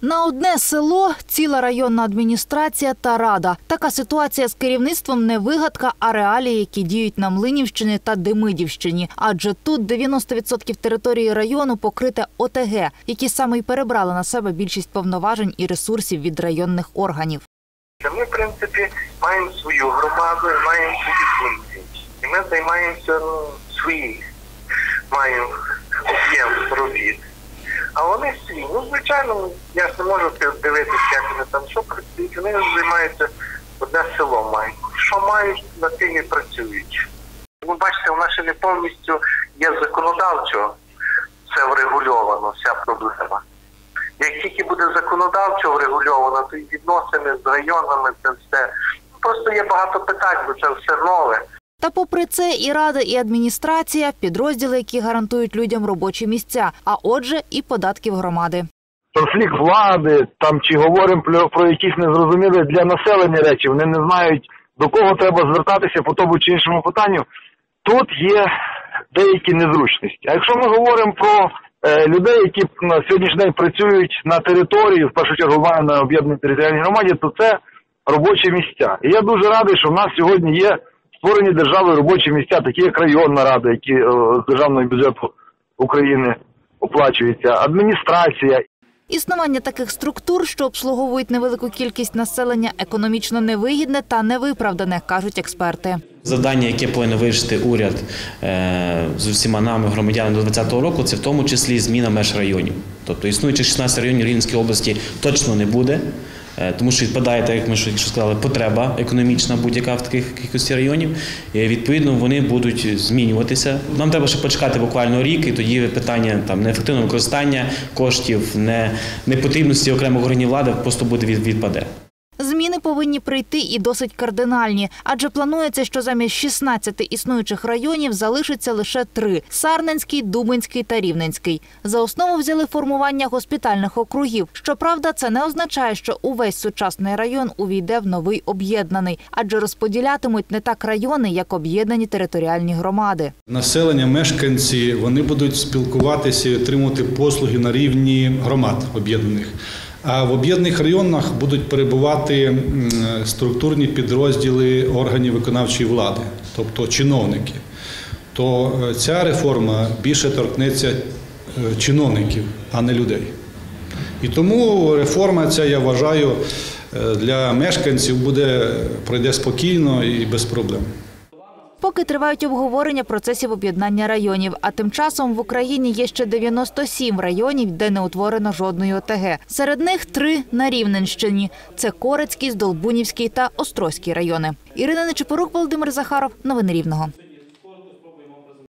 На одне село ціла районна адміністрація та рада. Така ситуація з керівництвом не вигадка, а реалії, які діють на Млинівщині та Демидівщині. Адже тут 90% території району покрите ОТГ, які саме й перебрали на себе більшість повноважень і ресурсів від районних органів. Ми, в принципі, маємо свою громаду, маємо свої функції. І ми займаємося ну, маємо об'єм робіт. А вони свої. Ну, звичайно, я не можу дивитися, як вони там що працюють. Вони займаються одне село мають. Що мають, на тим і працюють. Ви бачите, у нас ще не повністю є законодавчо все врегульовано, вся проблема. Як тільки буде законодавчо врегульовано, то і відносини з районами це все. Просто є багато питань, бо це все нове. Та попри це і рада, і адміністрація підрозділи, які гарантують людям робочі місця, а отже, і податків громади. конфлікт влади, там чи говоримо про, якісь незрозумілі для населення речі, вони не знають до кого треба звертатися по тому чи іншому питанню. Тут є деякі незручності. А якщо ми говоримо про е, людей, які на сьогоднішній день працюють на території, в першу чергу на об'єднаній територіальній громаді, то це робочі місця. І я дуже радий, що в нас сьогодні є створені державою робочі місця, такі як районна рада, які е, з державного бюджету України оплачуються, адміністрація Існування таких структур, що обслуговують невелику кількість населення, економічно невигідне та невиправдане, кажуть експерти. Завдання, яке повинен вирішити уряд е, з усіма нами, громадянами до 2020 року, це в тому числі зміна меж районів. Тобто існуючих 16 районів Рівненської області точно не буде, тому що відпадає, так як ми що сказали, потреба економічна будь-яка в таких кількості районів. І, відповідно, вони будуть змінюватися. Нам треба ще почекати буквально рік, і тоді питання там неефективного використання коштів, не, непотрібності окремих органів влади просто буде від, відпаде. Зміни повинні прийти і досить кардинальні, адже планується, що замість 16 існуючих районів залишиться лише три: Сарненський, Дубинський та Рівненський. За основу взяли формування госпітальних округів. Щоправда, це не означає, що увесь сучасний район увійде в новий об'єднаний, адже розподілятимуть не так райони, як об'єднані територіальні громади. Населення, мешканці, вони будуть спілкуватися і отримувати послуги на рівні громад об'єднаних. А в об'єднаних районах будуть перебувати структурні підрозділи органів виконавчої влади, тобто чиновники. То е, ця реформа більше торкнеться е, чиновників, а не людей. І тому реформа ця, я вважаю, е, для мешканців буде пройде спокійно і без проблем. Поки тривають обговорення процесів об'єднання районів. А тим часом в Україні є ще 97 районів, де не утворено жодної ОТГ. Серед них три на Рівненщині: це Корецький, Здолбунівський та Острозький райони. Ірина Нечепорук, Володимир Захаров. Новини Рівного.